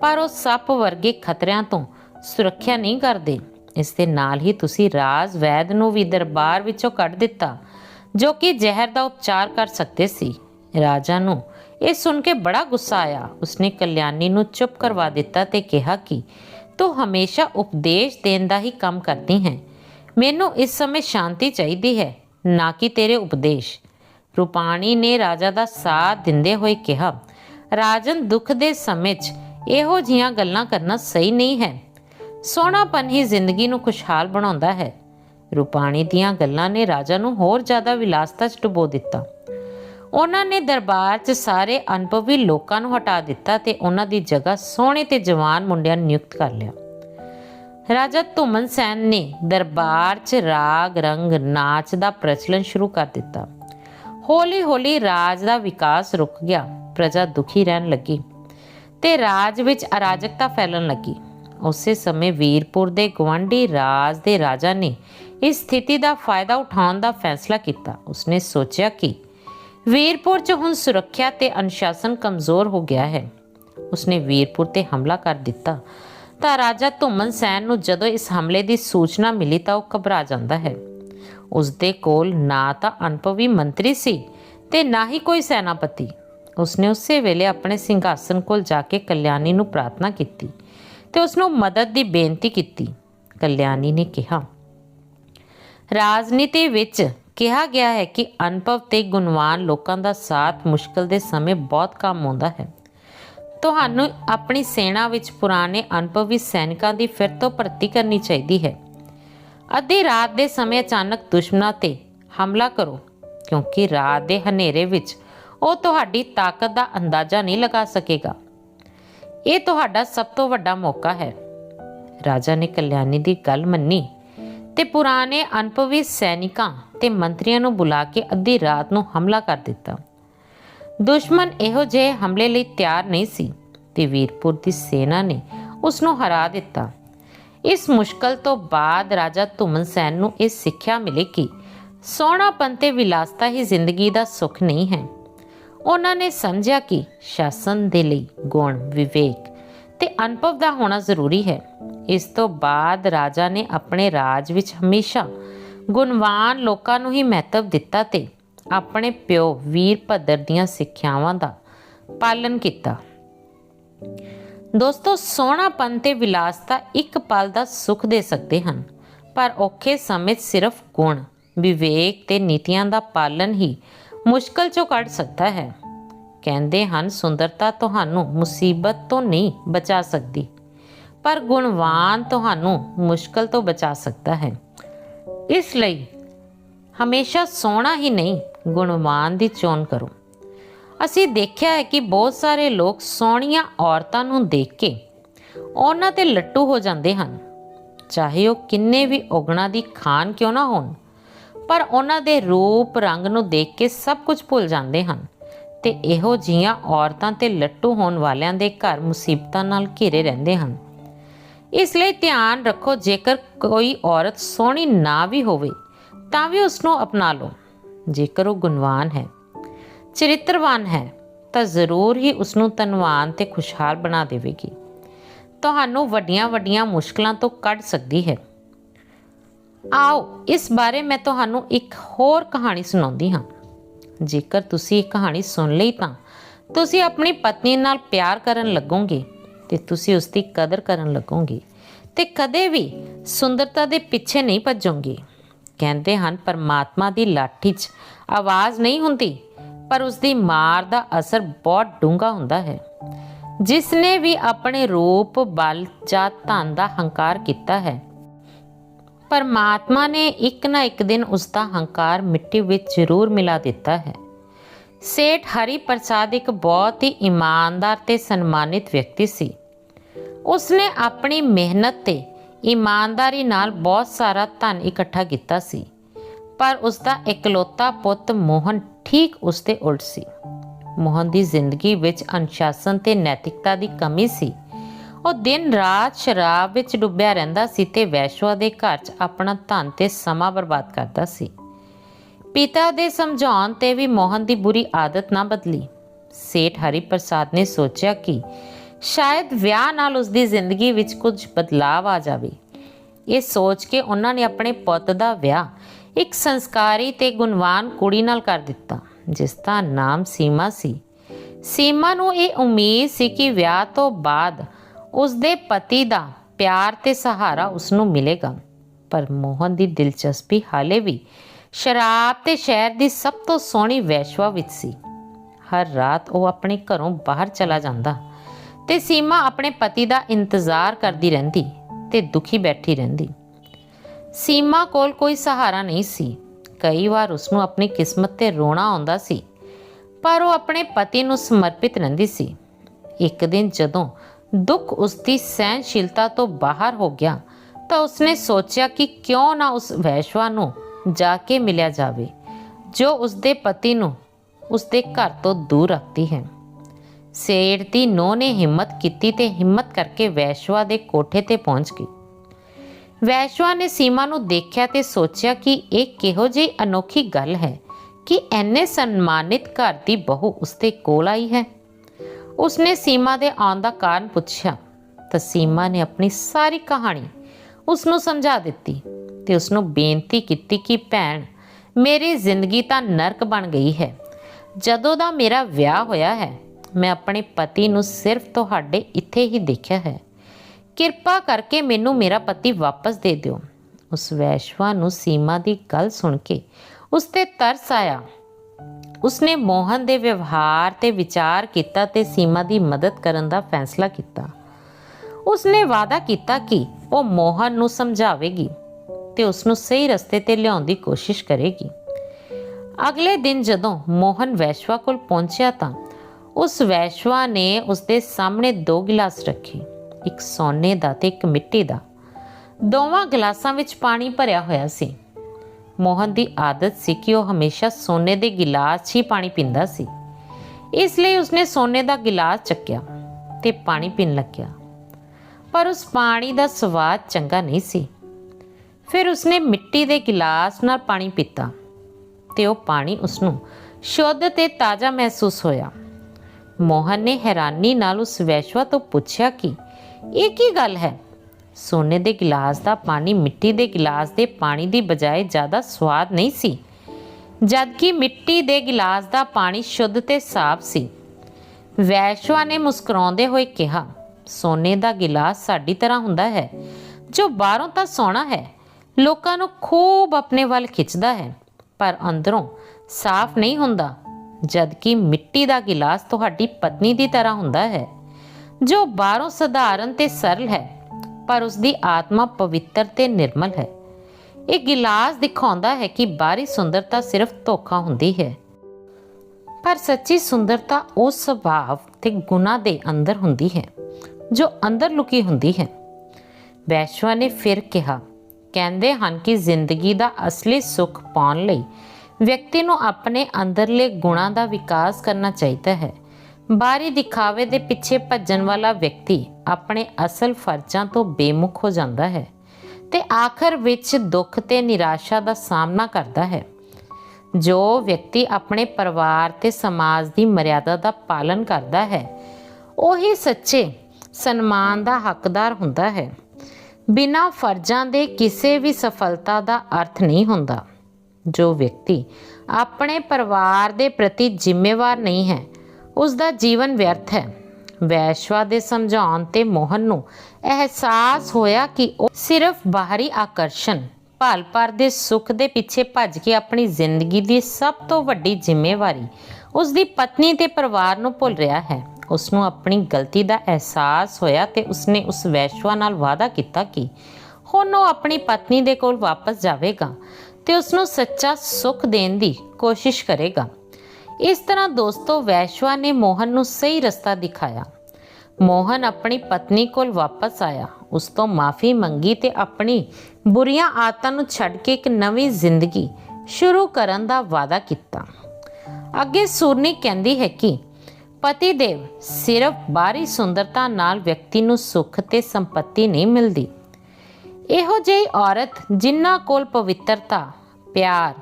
ਪਰ ਉਹ ਸੱਪ ਵਰਗੇ ਖਤਰਿਆਂ ਤੋਂ ਸੁਰੱਖਿਆ ਨਹੀਂ ਕਰਦੇ। ਇਸ ਦੇ ਨਾਲ ਹੀ ਤੁਸੀਂ ਰਾਜ ਵੈਦ ਨੂੰ ਵੀ ਦਰਬਾਰ ਵਿੱਚੋਂ ਕੱਢ ਦਿੱਤਾ, ਜੋ ਕਿ ਜ਼ਹਿਰ ਦਾ ਉਪਚਾਰ ਕਰ ਸਕਦੇ ਸੀ। ਰਾਜਾ ਨੂੰ ਇਹ ਸੁਣ ਕੇ ਬੜਾ ਗੁੱਸਾ ਆਇਆ। ਉਸਨੇ ਕਲਿਆਣੀ ਨੂੰ ਚੁੱਪ ਕਰਵਾ ਦਿੱਤਾ ਤੇ ਕਿਹਾ ਕਿ, ਤੂੰ ਹਮੇਸ਼ਾ ਉਪਦੇਸ਼ ਦੇਣ ਦਾ ਹੀ ਕੰਮ ਕਰਦੀ ਹੈ। ਮੈਨੂੰ ਇਸ ਸਮੇਂ ਸ਼ਾਂਤੀ ਚਾਹੀਦੀ ਹੈ, ਨਾ ਕਿ ਤੇਰੇ ਉਪਦੇਸ਼। ਰੂਪਾਣੀ ਨੇ ਰਾਜਾ ਦਾ ਸਾਥ ਦਿੰਦੇ ਹੋਏ ਕਿਹਾ, ਰਾਜਨ, ਦੁੱਖ ਦੇ ਸਮੇਂ 'ਚ ਇਹੋ ਜੀਆਂ ਗੱਲਾਂ ਕਰਨਾ ਸਹੀ ਨਹੀਂ ਹੈ। ਸੋਹਣਾਪਨ ਹੀ ਜ਼ਿੰਦਗੀ ਨੂੰ ਖੁਸ਼ਹਾਲ ਬਣਾਉਂਦਾ ਹੈ। ਰੂਪਾਣੀ ਦੀਆਂ ਗੱਲਾਂ ਨੇ ਰਾਜਾ ਨੂੰ ਹੋਰ ਜ਼ਿਆਦਾ ਵਿਲਾਸਤਾ 'ਚ ਡੁਬੋ ਦਿੱਤਾ। ਉਹਨਾਂ ਨੇ ਦਰਬਾਰ 'ਚ ਸਾਰੇ ਅਨੁਭਵੀ ਲੋਕਾਂ ਨੂੰ ਹਟਾ ਦਿੱਤਾ ਤੇ ਉਹਨਾਂ ਦੀ ਜਗ੍ਹਾ ਸੋਹਣੇ ਤੇ ਜਵਾਨ ਮੁੰਡਿਆਂ ਨੂੰ ਨਿਯੁਕਤ ਕਰ ਲਿਆ। ਰਾਜਾ ਧੁਮਨ ਸੈਨ ਨੇ ਦਰਬਾਰ 'ਚ ਰਾਗ, ਰੰਗ, ਨਾਚ ਦਾ ਪ੍ਰਚਲਨ ਸ਼ੁਰੂ ਕਰ ਦਿੱਤਾ। ਹੌਲੀ-ਹੌਲੀ ਰਾਜ ਦਾ ਵਿਕਾਸ ਰੁਕ ਗਿਆ। ਪ੍ਰਜਾ ਦੁਖੀ ਰਹਿਣ ਲੱਗੀ ਤੇ ਰਾਜ ਵਿੱਚ ਅਰਾਜਕਤਾ ਫੈਲਣ ਲੱਗੀ। ਉਸੇ ਸਮੇਂ ਵੀਰਪੁਰ ਦੇ ਗਵੰਡੀ ਰਾਜ ਦੇ ਰਾਜਾ ਨੇ ਇਸ ਸਥਿਤੀ ਦਾ ਫਾਇਦਾ ਉਠਾਉਣ ਦਾ ਫੈਸਲਾ ਕੀਤਾ। ਉਸਨੇ ਸੋਚਿਆ ਕਿ ਵੀਰਪੁਰ 'ਚ ਹੁਣ ਸੁਰੱਖਿਆ ਤੇ ਅਨੁਸ਼ਾਸਨ ਕਮਜ਼ੋਰ ਹੋ ਗਿਆ ਹੈ। ਉਸਨੇ ਵੀਰਪੁਰ ਤੇ ਹਮਲਾ ਕਰ ਦਿੱਤਾ। ਤਾਂ ਰਾਜਾ ਧੁਮਨ ਸੈਨ ਨੂੰ ਜਦੋਂ ਇਸ ਹਮਲੇ ਦੀ ਸੂਚਨਾ ਮਿਲੀ ਤਾਂ ਉਹ ਘਬਰਾ ਜਾਂਦਾ ਹੈ। ਉਸ ਦੇ ਕੋਲ ਨਾ ਤਾਂ ਅਨੁਭਵੀ ਮੰਤਰੀ ਸੀ ਤੇ ਨਾ ਹੀ ਕੋਈ ਸੈਨਾਪਤੀ। ਉਸਨੇ ਉਸੇ ਵੇਲੇ ਆਪਣੇ ਸਿੰਘਾਸਨ ਕੋਲ ਜਾ ਕੇ ਕਲਿਆਣੀ ਨੂੰ ਪ੍ਰਾਰਥਨਾ ਕੀਤੀ। ਤੇ ਉਸ ਨੂੰ ਮਦਦ ਦੀ ਬੇਨਤੀ ਕੀਤੀ। ਕਲਿਆਣੀ ਨੇ ਕਿਹਾ, ਰਾਜਨੀਤੀ ਵਿੱਚ ਕਿਹਾ ਗਿਆ ਹੈ ਕਿ ਅਨੁਭਵ ਤੇ ਗੁਣਵਾਨ ਲੋਕਾਂ ਦਾ ਸਾਥ ਮੁਸ਼ਕਲ ਦੇ ਸਮੇਂ ਬਹੁਤ ਕੰਮ ਆਉਂਦਾ ਹੈ। ਤੁਹਾਨੂੰ ਆਪਣੀ ਸੈਨਾ ਵਿੱਚ ਪੁਰਾਣੇ ਅਨੁਭਵੀ ਸੈਨਿਕਾਂ ਦੀ ਫਿਰ ਤੋਂ ਭਰਤੀ ਕਰਨੀ ਚਾਹੀਦੀ ਹੈ। ਅੱਧੀ ਰਾਤ ਦੇ ਸਮੇਂ ਅਚਾਨਕ ਦੁਸ਼ਮਣਾਂ ਤੇ ਹਮਲਾ ਕਰੋ, ਕਿਉਂਕਿ ਰਾਤ ਦੇ ਹਨੇਰੇ ਵਿੱਚ ਉਹ ਤੁਹਾਡੀ ਤਾਕਤ ਦਾ ਅੰਦਾਜ਼ਾ ਨਹੀਂ ਲਗਾ ਸਕੇਗਾ। ਇਹ ਤੁਹਾਡਾ ਸਭ ਤੋਂ ਵੱਡਾ ਮੌਕਾ ਹੈ। ਰਾਜਾ ਨੇ ਕਲਿਆਣੀ ਦੀ ਗੱਲ ਮੰਨੀ ਤੇ ਪੁਰਾਣੇ ਅਨੁਭਵੀ ਸੈਨਿਕਾਂ ਤੇ ਮੰਤਰੀਆਂ ਨੂੰ ਬੁਲਾ ਕੇ ਅੱਧੀ ਰਾਤ ਨੂੰ ਹਮਲਾ ਕਰ ਦਿੱਤਾ। ਦੁਸ਼ਮਣ ਇਹੋ ਜਿਹੇ ਹਮਲੇ ਲਈ ਤਿਆਰ ਨਹੀਂ ਸੀ ਤੇ ਵੀਰਪੁਰ ਦੀ ਸੈਨਾ ਨੇ ਉਸ ਨੂੰ ਹਰਾ ਦਿੱਤਾ। ਇਸ ਮੁਸ਼ਕਲ ਤੋਂ ਬਾਅਦ ਰਾਜਾ ਧੁਮਨ ਸੈਨ ਨੂੰ ਇਹ ਸਿੱਖਿਆ ਮਿਲੀ ਕਿ ਸੋਹਣਾਪਨ ਤੇ ਵਿਲਾਸਤਾ ਹੀ ਜ਼ਿੰਦਗੀ ਦਾ ਸੁੱਖ ਨਹੀਂ ਹੈ। ਉਹਨਾਂ ਨੇ ਸਮਝਿਆ ਕਿ ਸ਼ਾਸਨ ਦੇ ਲਈ ਗੁਣ ਵਿਵੇਕ ਤੇ ਅਨੁਭਵ ਦਾ ਹੋਣਾ ਜ਼ਰੂਰੀ ਹੈ। ਇਸ ਤੋਂ ਬਾਅਦ ਰਾਜਾ ਨੇ ਆਪਣੇ ਰਾਜ ਵਿੱਚ ਹਮੇਸ਼ਾ ਗੁਣਵਾਨ ਲੋਕਾਂ ਨੂੰ ਹੀ ਮਹੱਤਵ ਦਿੱਤਾ ਤੇ ਆਪਣੇ ਪਿਓ ਵੀਰ ਦੀਆਂ ਸਿੱਖਿਆਵਾਂ ਦਾ ਪਾਲਨ ਕੀਤਾ। ਦੋਸਤੋ, ਸੋਹਣਾਪਨ ਤੇ ਵਿਲਾਸਤਾ ਇੱਕ ਪਲ ਦਾ ਸੁੱਖ ਦੇ ਸਕਦੇ ਹਨ, ਪਰ ਔਖੇ ਸਮੇਂ ਸਿਰਫ ਗੁਣ, ਵਿਵੇਕ ਤੇ ਨੀਤੀਆਂ ਦਾ ਪਾਲਨ ਹੀ ਮੁਸ਼ਕਲ ਚੋਂ ਕੱਢ ਸਕਦਾ ਹੈ। ਕਹਿੰਦੇ ਹਨ, ਸੁੰਦਰਤਾ ਤੁਹਾਨੂੰ ਮੁਸੀਬਤ ਤੋਂ ਨਹੀਂ ਬਚਾ ਸਕਦੀ, ਪਰ ਗੁਣਵਾਨ ਤੁਹਾਨੂੰ ਮੁਸ਼ਕਲ ਤੋਂ ਬਚਾ ਸਕਦਾ ਹੈ। ਇਸ ਲਈ ਹਮੇਸ਼ਾ ਸੋਹਣਾ ਹੀ ਨਹੀਂ, ਗੁਣਵਾਨ ਦੀ ਚੋਣ ਕਰੋ। ਅਸੀਂ ਦੇਖਿਆ ਹੈ ਕਿ ਬਹੁਤ ਸਾਰੇ ਲੋਕ ਸੋਹਣੀਆਂ ਔਰਤਾਂ ਨੂੰ ਦੇਖ ਕੇ ਉਹਨਾਂ ਤੇ ਲੱਟੂ ਹੋ ਜਾਂਦੇ ਹਨ। ਚਾਹੇ ਉਹ ਕਿੰਨੇ ਵੀ ਔਗਣਾ ਦੀ ਖਾਨ ਕਿਉਂ ਨਾ ਹੋਣ ਪਰ ਉਹਨਾਂ ਦੇ ਰੂਪ, ਰੰਗ ਨੂੰ ਦੇਖ ਕੇ ਸਭ ਕੁਝ ਭੁੱਲ ਜਾਂਦੇ ਹਨ। ਤੇ ਇਹੋ ਜੀਆਂ ਔਰਤਾਂ ਤੇ ਲੱਟੂ ਹੋਣ ਵਾਲਿਆਂ ਦੇ ਘਰ ਮੁਸੀਬਤਾਂ ਨਾਲ ਘਿਰੇ ਰਹਿੰਦੇ ਹਨ। ਇਸ ਲਈ ਧਿਆਨ ਰੱਖੋ, ਜੇਕਰ ਕੋਈ ਔਰਤ ਸੋਹਣੀ ਨਾ ਵੀ ਹੋਵੇ, ਤਾਂ ਵੀ ਉਸ ਨੂੰ ਅਪਣਾ ਲਓ। ਜੇਕਰ ਉਹ ਗੁਣਵਾਨ ਹੈ, ਚਰਿੱਤਰਵਾਨ ਹੈ, ਤਾਂ ਜ਼ਰੂਰ ਹੀ ਉਸ ਨੂੰ ਧਨਵਾਨ ਤੇ ਖੁਸ਼ਹਾਲ ਬਣਾ ਦੇਵੇਗੀ। ਤੁਹਾਨੂੰ ਵੱਡੀਆਂ-ਵੱਡੀਆਂ ਮੁਸ਼ਕਲਾਂ ਤੋਂ ਕੱਢ ਸਕਦੀ ਹੈ। ਆਓ, ਇਸ ਬਾਰੇ ਮੈਂ ਤੁਹਾਨੂੰ ਇੱਕ ਹੋਰ ਕਹਾਣੀ ਸੁਣਾਉਂਦੀ ਹਾਂ। ਜੇਕਰ ਤੁਸੀਂ ਇਹ ਕਹਾਣੀ ਸੁਣ ਲਈ ਤਾਂ ਤੁਸੀਂ ਆਪਣੀ ਪਤਨੀ ਨਾਲ ਪਿਆਰ ਕਰਨ ਲੱਗੋਗੇ ਤੇ ਤੁਸੀਂ ਉਸ ਦੀ ਕਦਰ ਕਰਨ ਲੱਗੋਗੇ ਤੇ ਕਦੇ ਵੀ ਸੁੰਦਰਤਾ ਦੇ ਪਿੱਛੇ ਨਹੀਂ ਭੱਜੋਗੇ। ਕਹਿੰਦੇ ਹਨ, ਪਰਮਾਤਮਾ ਦੀ ਲਾਠੀ 'ਚ ਆਵਾਜ਼ ਨਹੀਂ ਹੁੰਦੀ, ਪਰ ਉਸ ਦੀ ਮਾਰ ਦਾ ਅਸਰ ਬਹੁਤ ਡੂੰਘਾ ਹੁੰਦਾ ਹੈ। ਜਿਸ ਨੇ ਵੀ ਆਪਣੇ ਰੂਪ, ਬਲ ਜਾਂ ਧਨ ਦਾ ਹੰਕਾਰ ਕੀਤਾ ਹੈ ਪਰਮਾਤਮਾ ਨੇ ਇੱਕ ਨਾ ਇੱਕ ਦਿਨ ਉਸ ਦਾ ਹੰਕਾਰ ਮਿੱਟੀ ਵਿੱਚ ਜ਼ਰੂਰ ਮਿਲਾ ਦਿੱਤਾ ਹੈ। ਸੇਠ ਹਰੀ ਪ੍ਰਸਾਦ ਇੱਕ ਬਹੁਤ ਹੀ ਇਮਾਨਦਾਰ ਤੇ ਸਨਮਾਨਿਤ ਵਿਅਕਤੀ ਸੀ। ਉਸਨੇ ਆਪਣੀ ਮਿਹਨਤ ਤੇ ਇਮਾਨਦਾਰੀ ਨਾਲ ਬਹੁਤ ਸਾਰਾ ਧਨ ਇਕੱਠਾ ਕੀਤਾ ਸੀ, ਪਰ ਉਸ ਦਾ ਇਕਲੌਤਾ ਪੁੱਤ ਮੋਹਨ ਠੀਕ ਉਸ ਦੇ ਉਲਟ ਸੀ। ਮੋਹਨ ਦੀ ਜ਼ਿੰਦਗੀ ਵਿੱਚ ਅਨੁਸ਼ਾਸਨ ਤੇ ਨੈਤਿਕਤਾ ਦੀ ਕਮੀ ਸੀ। ਉਹ ਦਿਨ ਰਾਤ ਸ਼ਰਾਬ ਵਿੱਚ ਡੁੱਬਿਆ ਰਹਿੰਦਾ ਸੀ ਤੇ ਵੈਸ਼ਵਾ ਦੇ ਘਰ 'ਚ ਆਪਣਾ ਧਨ ਤੇ ਸਮਾਂ ਬਰਬਾਦ ਕਰਦਾ ਸੀ। ਪਿਤਾ ਦੇ ਸਮਝਾਉਣ ਤੇ ਵੀ ਮੋਹਨ ਦੀ ਬੁਰੀ ਆਦਤ ਨਾ ਬਦਲੀ। ਸੇਠ ਹਰੀ ਪ੍ਰਸਾਦ ਨੇ ਸੋਚਿਆ ਕਿ ਸ਼ਾਇਦ ਵਿਆਹ ਨਾਲ ਉਸ ਦੀ ਜ਼ਿੰਦਗੀ ਵਿੱਚ ਕੁਝ ਬਦਲਾਅ ਆ ਜਾਵੇ। ਇਹ ਸੋਚ ਕੇ ਉਹਨਾਂ ਨੇ ਆਪਣੇ ਪੁੱਤ ਦਾ ਵਿਆਹ ਇੱਕ ਸੰਸਕਾਰੀ ਤੇ ਗੁਣਵਾਨ ਕੁੜੀ ਨਾਲ ਕਰ ਦਿੱਤਾ, ਜਿਸ ਦਾ ਨਾਮ ਸੀਮਾ ਸੀ। ਸੀਮਾ ਨੂੰ ਇਹ ਉਮੀਦ ਸੀ ਕਿ ਵਿਆਹ ਤੋਂ ਬਾਅਦ ਉਸ ਦੇ ਪਤੀ ਦਾ ਪਿਆਰ ਤੇ ਸਹਾਰਾ ਉਸ ਨੂੰ ਮਿਲੇਗਾ। ਪਰ ਮੋਹਨ ਦੀ ਦਿਲਚਸਪੀ ਹਾਲੇ ਵੀ ਸ਼ਰਾਬ ਤੇ ਸ਼ਹਿਰ ਦੀ ਸਭ ਤੋਂ ਸੋਹਣੀ ਵੈਸ਼ਵਾ ਵਿੱਚ ਸੀ। ਹਰ ਰਾਤ ਉਹ ਆਪਣੇ ਘਰੋਂ ਬਾਹਰ ਚਲਾ ਜਾਂਦਾ ਤੇ ਸੀਮਾ ਆਪਣੇ ਪਤੀ ਦਾ ਇੰਤਜ਼ਾਰ ਕਰਦੀ ਰਹਿੰਦੀ ਤੇ ਦੁਖੀ ਬੈਠੀ ਰਹਿੰਦੀ। ਸੀਮਾ ਕੋਲ ਕੋਈ ਸਹਾਰਾ ਨਹੀਂ ਸੀ। ਕਈ ਵਾਰ ਉਸ ਨੂੰ ਆਪਣੀ ਕਿਸਮਤ ਤੇ ਰੋਣਾ ਆਉਂਦਾ ਸੀ, ਪਰ ਉਹ ਆਪਣੇ ਪਤੀ ਨੂੰ ਸਮਰਪਿਤ ਰਹਿੰਦੀ ਸੀ। ਇੱਕ ਦਿਨ ਜਦੋਂ ਦੁੱਖ ਉਸਦੀ ਸਹਿਨਸ਼ੀਲਤਾ ਤੋਂ ਬਾਹਰ ਹੋ ਗਿਆ, ਤਾਂ ਉਸਨੇ ਸੋਚਿਆ ਕਿ ਕਿਉਂ ਨਾ ਉਸ ਵੈਸ਼ਵਾ ਨੂੰ ਜਾ ਕੇ ਮਿਲਿਆ ਜਾਵੇ, ਜੋ ਉਸਦੇ ਪਤੀ ਨੂੰ ਉਸਦੇ ਘਰ ਤੋਂ ਦੂਰ ਰੱਖਦੀ ਹੈ। ਸੇਠ ਦੀ ਨੋ ਨੇ ਹਿੰਮਤ ਕੀਤੀ ਤੇ ਹਿੰਮਤ ਕਰਕੇ ਵੈਸ਼ਵਾ ਦੇ ਕੋਠੇ ਤੇ ਪਹੁੰਚ ਗਈ। ਵੈਸ਼ਵਾ ਨੇ ਸੀਮਾ ਨੂੰ ਦੇਖਿਆ ਤੇ ਸੋਚਿਆ ਕਿ ਇਹ ਕਿਹੋ ਜਿਹੀ ਅਨੋਖੀ ਗੱਲ ਹੈ ਕਿ ਐਨੇ ਸਨਮਾਨਿਤ ਘਰ ਦੀ ਬਹੂ ਉਸਦੇ ਕੋਲ ਆਈ ਹੈ। ਉਸਨੇ ਸੀਮਾ ਦੇ ਆਉਣ ਦਾ ਕਾਰਨ ਪੁੱਛਿਆ। ਤਾਂ ਸੀਮਾ ਨੇ ਆਪਣੀ ਸਾਰੀ ਕਹਾਣੀ ਉਸ ਨੂੰ ਸਮਝਾ ਦਿੱਤੀ ਤੇ ਉਸ ਨੂੰ ਬੇਨਤੀ ਕੀਤੀ ਕਿ, ਭੈਣ, ਮੇਰੀ ਜ਼ਿੰਦਗੀ ਤਾਂ ਨਰਕ ਬਣ ਗਈ ਹੈ। ਜਦੋਂ ਦਾ ਮੇਰਾ ਵਿਆਹ ਹੋਇਆ ਹੈ, ਮੈਂ ਆਪਣੇ ਪਤੀ ਨੂੰ ਸਿਰਫ ਤੁਹਾਡੇ ਇੱਥੇ ਹੀ ਦੇਖਿਆ ਹੈ। ਕਿਰਪਾ ਕਰਕੇ ਮੈਨੂੰ ਮੇਰਾ ਪਤੀ ਵਾਪਸ ਦੇ ਦਿਓ। ਉਸ ਵੈਸ਼ਵਾ ਨੂੰ ਸੀਮਾ ਦੀ ਗੱਲ ਸੁਣ ਕੇ ਉਸ ਤੇ ਤਰਸ ਆਇਆ। ਉਸਨੇ ਮੋਹਨ ਦੇ ਵਿਵਹਾਰ ਤੇ ਵਿਚਾਰ ਕੀਤਾ ਤੇ ਸੀਮਾ ਦੀ ਮਦਦ ਕਰਨ ਦਾ ਫੈਸਲਾ ਕੀਤਾ। ਉਸਨੇ ਵਾਅਦਾ ਕੀਤਾ ਕਿ ਉਹ ਮੋਹਨ ਨੂੰ ਸਮਝਾਵੇਗੀ ਤੇ ਉਸ ਨੂੰ ਸਹੀ ਰਸਤੇ ਤੇ ਲਿਆਉਣ ਦੀ ਕੋਸ਼ਿਸ਼ ਕਰੇਗੀ। ਅਗਲੇ ਦਿਨ ਜਦੋਂ ਮੋਹਨ ਵੈਸ਼ਵਾ ਕੋਲ ਪਹੁੰਚਿਆ ਤਾਂ ਉਸ ਵੈਸ਼ਵਾ ਨੇ ਉਸਦੇ ਸਾਹਮਣੇ ਦੋ ਗਿਲਾਸ ਰੱਖੇ, ਇੱਕ ਸੋਨੇ ਦਾ ਤੇ ਇੱਕ ਮਿੱਟੀ ਦਾ। ਦੋਵਾਂ ਗਲਾਸਾਂ ਵਿੱਚ ਪਾਣੀ ਭਰਿਆ ਹੋਇਆ ਸੀ। ਮੋਹਨ ਦੀ ਆਦਤ ਸੀ ਕਿ ਉਹ ਹਮੇਸ਼ਾ ਸੋਨੇ ਦੇ ਗਿਲਾਸ 'ਚ ਹੀ ਪਾਣੀ ਪੀਂਦਾ ਸੀ। ਇਸ ਲਈ ਉਸਨੇ ਸੋਨੇ ਦਾ ਗਿਲਾਸ ਚੱਕਿਆ ਤੇ ਪਾਣੀ ਪੀਣ ਲੱਗਿਆ। ਪਰ ਉਸ ਪਾਣੀ ਦਾ ਸਵਾਦ ਚੰਗਾ ਨਹੀਂ ਸੀ। ਫਿਰ ਉਸਨੇ ਮਿੱਟੀ ਦੇ ਗਿਲਾਸ ਨਾਲ ਪਾਣੀ ਪੀਤਾ ਤੇ ਉਹ ਪਾਣੀ ਉਸਨੂੰ ਸ਼ੁੱਧ ਤੇ ਤਾਜ਼ਾ ਮਹਿਸੂਸ ਹੋਇਆ। ਮੋਹਨ ਨੇ ਹੈਰਾਨੀ ਨਾਲ ਉਸ ਵੈਸ਼ਵਾ ਤੋਂ ਪੁੱਛਿਆ ਕਿ ਇਹ ਕੀ ਗੱਲ ਹੈ? ਸੋਨੇ ਦੇ ਗਿਲਾਸ ਦਾ ਪਾਣੀ ਮਿੱਟੀ ਦੇ ਗਿਲਾਸ ਦੇ ਪਾਣੀ ਦੀ ਬਜਾਏ ਜ਼ਿਆਦਾ ਸਵਾਦ ਨਹੀਂ ਸੀ। ਜਦਕਿ ਮਿੱਟੀ ਦੇ ਗਿਲਾਸ ਦਾ ਪਾਣੀ ਸ਼ੁੱਧ ਤੇ ਸਾਫ਼ ਸੀ। ਵੈਸ਼ਵਾ ਨੇ ਮੁਸਕਰਾਉਂਦੇ ਹੋਏ ਕਿਹਾ, ਸੋਨੇ ਦਾ ਗਿਲਾਸ ਸਾਡੀ ਤਰ੍ਹਾਂ ਹੁੰਦਾ ਹੈ। ਜੋ ਬਾਹਰੋਂ ਤਾਂ ਸੋਹਣਾ ਹੈ, ਲੋਕਾਂ ਨੂੰ ਖੂਬ ਆਪਣੇ ਵੱਲ ਖਿੱਚਦਾ ਹੈ, ਪਰ ਅੰਦਰੋਂ ਸਾਫ਼ ਨਹੀਂ ਹੁੰਦਾ। ਜਦਕਿ ਮਿੱਟੀ ਦਾ ਗਿਲਾਸ ਤੁਹਾਡੀ ਪਤਨੀ ਦੀ ਤਰ੍ਹਾਂ ਹੁੰਦਾ ਹੈ, ਜੋ ਬਾਹਰੋਂ ਸਧਾਰਨ ਤੇ ਸਰਲ ਹੈ ਪਰ ਉਸ ਦੀ ਆਤਮਾ ਪਵਿੱਤਰ ਤੇ ਨਿਰਮਲ ਹੈ। ਇਹ ਗਿਲਾਸ ਦਿਖਾਉਂਦਾ ਹੈ ਕਿ ਬਾਹਰੀ ਸੁੰਦਰਤਾ ਸਿਰਫ ਧੋਖਾ ਹੁੰਦੀ ਹੈ। ਪਰ ਸੱਚੀ ਸੁੰਦਰਤਾ ਉਹ ਸੁਭਾਵ ਤੇ ਗੁਣਾ ਦੇ ਅੰਦਰ ਹੁੰਦੀ ਹੈ, ਜੋ ਅੰਦਰ ਲੁਕੀ ਹੁੰਦੀ ਹੈ। ਵੈਸ਼ਵਾ ਨੇ ਫਿਰ ਕਿਹਾ, ਕਹਿੰਦੇ ਹਨ ਕਿ ਜ਼ਿੰਦਗੀ ਦਾ ਅਸਲੀ ਸੁੱਖ ਪਾਉਣ ਲਈ ਵਿਅਕਤੀ ਨੂੰ ਆਪਣੇ ਅੰਦਰਲੇ ਗੁਣਾਂ ਦਾ ਵਿਕਾਸ ਕਰਨਾ ਚਾਹੀਦਾ ਹੈ। ਬਾਹਰੀ ਦਿਖਾਵੇ ਦੇ ਪਿੱਛੇ ਭੱਜਣ ਵਾਲਾ ਵਿਅਕਤੀ ਆਪਣੇ ਅਸਲ ਫਰਜ਼ਾਂ ਤੋਂ ਬੇਮੁਖ ਹੋ ਜਾਂਦਾ ਹੈ ਤੇ ਆਖਰ ਵਿੱਚ ਦੁੱਖ ਤੇ ਨਿਰਾਸ਼ਾ ਦਾ ਸਾਹਮਣਾ ਕਰਦਾ ਹੈ। ਜੋ ਵਿਅਕਤੀ ਆਪਣੇ ਪਰਿਵਾਰ ਤੇ ਸਮਾਜ ਦੀ ਮਰਿਆਦਾ ਦਾ ਪਾਲਨ ਕਰਦਾ ਹੈ, ਉਹੀ ਸੱਚੇ ਸਨਮਾਨ ਦਾ ਹੱਕਦਾਰ ਹੁੰਦਾ ਹੈ। ਬਿਨਾਂ ਫਰਜ਼ਾਂ ਦੇ ਕਿਸੇ ਵੀ ਸਫਲਤਾ ਦਾ ਅਰਥ ਨਹੀਂ ਹੁੰਦਾ। ਜੋ ਵਿਅਕਤੀ ਆਪਣੇ ਪਰਿਵਾਰ ਦੇ ਪ੍ਰਤੀ ਜ਼ਿੰਮੇਵਾਰ ਨਹੀਂ ਹੈ ਉਸ ਦਾ ਜੀਵਨ ਵਿਅਰਥ ਹੈ। ਵੈਸ਼ਵਾ ਦੇ ਸਮਝਾਉਣ ਤੇ ਮੋਹਨ ਨੂੰ ਅਹਿਸਾਸ ਹੋਇਆ ਕਿ ਉਹ ਸਿਰਫ ਬਾਹਰੀ ਆਕਰਸ਼ਣ, ਭਾਲ ਪਰ ਦੇ ਸੁੱਖ ਦੇ ਪਿੱਛੇ ਭੱਜ ਕੇ ਆਪਣੀ ਜ਼ਿੰਦਗੀ ਦੀ ਸਭ ਤੋਂ ਵੱਡੀ ਜ਼ਿੰਮੇਵਾਰੀ ਉਸ ਦੀ ਪਤਨੀ ਤੇ ਪਰਿਵਾਰ ਨੂੰ ਭੁੱਲ ਰਿਹਾ ਹੈ। ਉਸ ਨੂੰ ਆਪਣੀ ਗਲਤੀ ਦਾ ਅਹਿਸਾਸ ਹੋਇਆ ਤੇ ਉਸਨੇ ਉਸ ਵੈਸ਼ਵਾ ਨਾਲ ਵਾਅਦਾ ਕੀਤਾ ਕਿ ਹੁਣ ਉਹ ਆਪਣੀ ਪਤਨੀ ਦੇ ਕੋਲ ਵਾਪਸ ਜਾਵੇਗਾ ਤੇ ਉਸ ਨੂੰ ਸੱਚਾ ਸੁੱਖ ਦੇਣ ਦੀ ਕੋਸ਼ਿਸ਼ ਕਰੇਗਾ। ਇਸ ਤਰ੍ਹਾਂ ਦੋਸਤੋ ਵੈਸ਼ਵਾ ਨੇ ਮੋਹਨ ਨੂੰ ਸਹੀ ਰਸਤਾ ਦਿਖਾਇਆ। ਮੋਹਨ ਆਪਣੀ ਪਤਨੀ ਕੋਲ ਵਾਪਸ ਆਇਆ। ਉਸ ਤੋਂ ਮਾਫੀ ਮੰਗੀ ਤੇ ਆਪਣੀ ਬੁਰੀਆਂ ਆਦਤਾਂ ਨੂੰ ਛੱਡ ਕੇ ਇੱਕ ਨਵੀਂ ਜ਼ਿੰਦਗੀ ਸ਼ੁਰੂ ਕਰਨ ਦਾ ਵਾਅਦਾ ਕੀਤਾ। ਅੱਗੇ ਸੂਰਨੀ ਕਹਿੰਦੀ ਹੈ ਕਿ ਪਤੀ ਦੇਵ ਸਿਰਫ ਬਾਹਰੀ ਸੁੰਦਰਤਾ ਨਾਲ ਵਿਅਕਤੀ ਨੂੰ ਸੁੱਖ ਤੇ ਸੰਪਤੀ ਨਹੀਂ ਮਿਲਦੀ। ਇਹੋ ਜਿਹੀ ਔਰਤ ਜਿਨ੍ਹਾਂ ਕੋਲ ਪਵਿੱਤਰਤਾ, ਪਿਆਰ,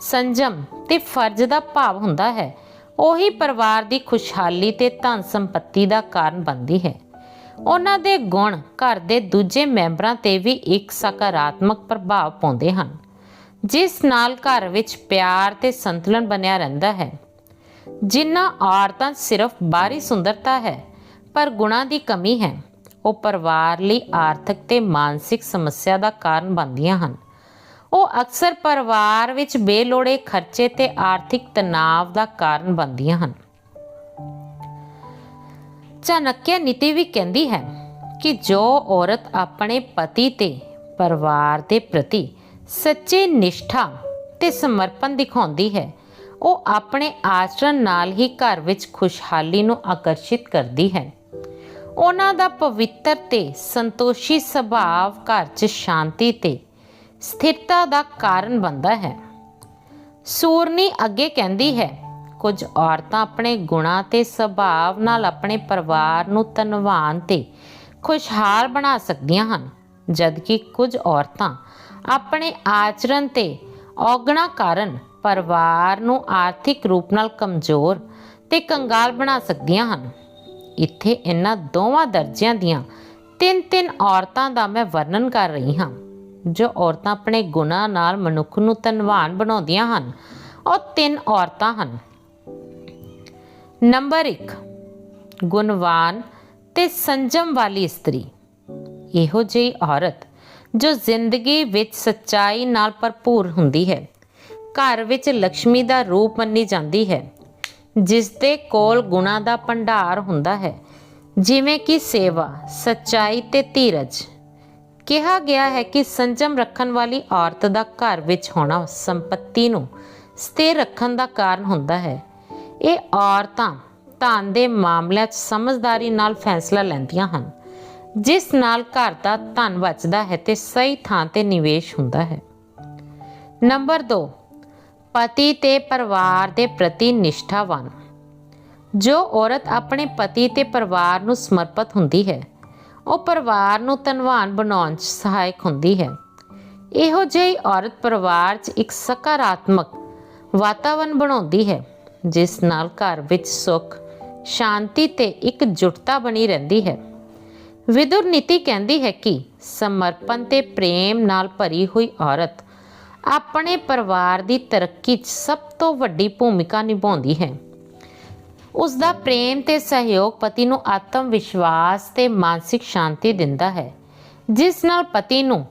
ਸੰਜਮ ਤੇ ਫਰਜ਼ ਦਾ ਭਾਵ ਹੁੰਦਾ ਹੈ। ਉਹੀ ਪਰਿਵਾਰ ਦੀ ਖੁਸ਼ਹਾਲੀ ਤੇ ਧਨ ਸੰਪਤੀ ਦਾ ਕਾਰਨ ਬਣਦੀ ਹੈ। ਉਹਨਾਂ ਦੇ ਗੁਣ ਘਰ ਦੇ ਦੂਜੇ ਮੈਂਬਰਾਂ ਤੇ ਵੀ ਇੱਕ ਸਕਾਰਾਤਮਕ ਪ੍ਰਭਾਵ ਪਾਉਂਦੇ ਹਨ, ਜਿਸ ਨਾਲ ਘਰ ਵਿੱਚ ਪਿਆਰ ਤੇ ਸੰਤੁਲਨ ਬਣਿਆ ਰਹਿੰਦਾ ਹੈ। ਜਿਨ੍ਹਾਂ ਔਰਤਾਂ ਸਿਰਫ ਬਾਹਰੀ ਸੁੰਦਰਤਾ ਹੈ, ਪਰ ਗੁਣਾਂ ਦੀ ਕਮੀ ਹੈ। ਉਹ ਪਰਿਵਾਰ ਲਈ ਆਰਥਿਕ ਤੇ ਮਾਨਸਿਕ ਸਮੱਸਿਆ ਦਾ ਕਾਰਨ ਬਣਦੀਆਂ ਹਨ। ਉਹ ਅਕਸਰ ਪਰਿਵਾਰ ਵਿੱਚ ਬੇਲੋੜੇ ਖਰਚੇ ਤੇ ਆਰਥਿਕ ਤਣਾਅ ਦਾ ਕਾਰਨ ਬਣਦੀਆਂ ਹਨ। ਚਾਣਕਿਆ ਨੀਤੀ ਵੀ ਕਹਿੰਦੀ ਹੈ ਕਿ ਜੋ ਔਰਤ ਆਪਣੇ ਪਤੀ ਤੇ ਪਰਿਵਾਰ ਦੇ ਪ੍ਰਤੀ ਸੱਚੇ ਨਿਸ਼ਠਾ ਤੇ ਸਮਰਪਣ ਦਿਖਾਉਂਦੀ ਹੈ, ਉਹ ਆਪਣੇ ਆਚਰਣ ਨਾਲ ਹੀ ਘਰ ਵਿੱਚ ਖੁਸ਼ਹਾਲੀ ਨੂੰ ਆਕਰਸ਼ਿਤ ਕਰਦੀ ਹੈ। ਉਹਨਾਂ ਦਾ ਪਵਿੱਤਰ ਤੇ ਸੰਤੋਸ਼ੀ ਸੁਭਾਅ ਘਰ 'ਚ ਸ਼ਾਂਤੀ ਤੇ ਸਥਿਰਤਾ ਦਾ ਕਾਰਨ ਬਣਦਾ ਹੈ। ਸੂਰਨੀ ਅੱਗੇ ਕਹਿੰਦੀ ਹੈ, ਕੁਝ ਔਰਤਾਂ ਆਪਣੇ ਗੁਣਾਂ ਤੇ ਸੁਭਾਅ ਨਾਲ ਆਪਣੇ ਪਰਿਵਾਰ ਨੂੰ ਧਨਵਾਨ ਤੇ ਖੁਸ਼ਹਾਲ ਬਣਾ ਸਕਦੀਆਂ ਹਨ, ਜਦਕਿ ਕੁਝ ਔਰਤਾਂ ਆਪਣੇ ਆਚਰਣ ਤੇ ਔਗਣਾ ਕਾਰਨ ਪਰਿਵਾਰ ਨੂੰ ਆਰਥਿਕ ਰੂਪ ਨਾਲ ਕਮਜ਼ੋਰ ਤੇ ਕੰਗਾਲ ਬਣਾ ਸਕਦੀਆਂ ਹਨ। ਇੱਥੇ ਇਹਨਾਂ ਦੋਵਾਂ ਦਰਜਿਆਂ ਦੀਆਂ ਤਿੰਨ ਤਿੰਨ ਔਰਤਾਂ ਦਾ ਮੈਂ ਵਰਣਨ ਕਰ ਰਹੀ ਹਾਂ। ਜੋ ਔਰਤਾਂ ਆਪਣੇ ਗੁਣਾਂ ਨਾਲ ਮਨੁੱਖ ਨੂੰ ਧਨਵਾਨ ਬਣਾਉਂਦੀਆਂ ਹਨ, ਉਹ ਤਿੰਨ ਔਰਤਾਂ ਹਨ। ਨੰਬਰ 1 ਗੁਣਵਾਨ ਤੇ ਸੰਜਮ ਵਾਲੀ ਇਸਤਰੀ। ਇਹੋ ਜਿਹੀ ਔਰਤ ਜੋ ਜ਼ਿੰਦਗੀ ਵਿੱਚ ਸੱਚਾਈ ਨਾਲ ਭਰਪੂਰ ਹੁੰਦੀ ਹੈ। ਘਰ ਵਿੱਚ ਲక్ష్ਮੀ ਦਾ ਰੂਪ ਮੰਨੀ ਜਾਂਦੀ ਹੈ ਜਿਸ ਦੇ ਕੋਲ ਗੁਣਾ ਦਾ ਭੰਡਾਰ ਹੁੰਦਾ ਹੈ, ਜਿਵੇਂ ਕਿ ਸੇਵਾ, ਸੱਚਾਈ ਤੇ ਧੀਰਜ। ਕਿਹਾ ਗਿਆ ਹੈ ਕਿ ਸੰਜਮ ਰੱਖਣ ਵਾਲੀ ਔਰਤ ਦਾ ਘਰ ਵਿੱਚ ਹੋਣਾ ਸੰਪਤੀ ਨੂੰ ਸਥਿਰ ਰੱਖਣ ਦਾ ਕਾਰਨ ਹੁੰਦਾ ਹੈ। ਇਹ ਔਰਤਾਂ ਧਨ ਦੇ ਮਾਮਲਿਆਂ 'ਚ ਸਮਝਦਾਰੀ ਨਾਲ ਫੈਸਲਾ ਲੈਂਦੀਆਂ ਹਨ, ਜਿਸ ਨਾਲ ਘਰ ਦਾ ਧਨ ਬਚਦਾ ਹੈ ਤੇ ਸਹੀ ਥਾਂ ਤੇ ਨਿਵੇਸ਼ ਹੁੰਦਾ ਹੈ। ਨੰਬਰ 2 ਪਤੀ ਤੇ ਪਰਿਵਾਰ ਦੇ ਪ੍ਰਤੀ ਨਿਸ਼ਠਾਵਾਨ। ਜੋ ਔਰਤ ਆਪਣੇ ਪਤੀ ਤੇ ਪਰਿਵਾਰ ਨੂੰ ਸਮਰਪਿਤ ਹੁੰਦੀ ਹੈ ਉਹ ਪਰਿਵਾਰ ਨੂੰ ਧਨਵਾਨ ਬਣਾਉਣ 'ਚ ਸਹਾਇਕ ਹੁੰਦੀ ਹੈ। ਇਹੋ ਜਿਹੀ ਔਰਤ ਪਰਿਵਾਰ 'ਚ ਇੱਕ ਸਕਾਰਾਤਮਕ ਵਾਤਾਵਰਣ ਬਣਾਉਂਦੀ ਹੈ, ਜਿਸ ਨਾਲ ਘਰ ਵਿੱਚ ਸੁੱਖ, ਸ਼ਾਂਤੀ ਤੇ ਇਕਜੁੱਟਤਾ ਬਣੀ ਰਹਿੰਦੀ ਹੈ। ਵਿਦੁਰ ਨੀਤੀ ਕਹਿੰਦੀ ਹੈ ਕਿ ਸਮਰਪਣ ਤੇ ਪ੍ਰੇਮ ਨਾਲ ਭਰੀ ਹੋਈ ਔਰਤ ਆਪਣੇ ਪਰਿਵਾਰ ਦੀ ਤਰੱਕੀ 'ਚ ਸਭ ਤੋਂ ਵੱਡੀ ਭੂਮਿਕਾ ਨਿਭਾਉਂਦੀ ਹੈ। ਉਸ ਦਾ ਪ੍ਰੇਮ ਤੇ ਸਹਿਯੋਗ ਪਤੀ ਨੂੰ ਆਤਮ ਵਿਸ਼ਵਾਸ ਤੇ ਮਾਨਸਿਕ ਸ਼ਾਂਤੀ ਦਿੰਦਾ ਹੈ, ਜਿਸ ਨਾਲ ਪਤੀ ਨੂੰ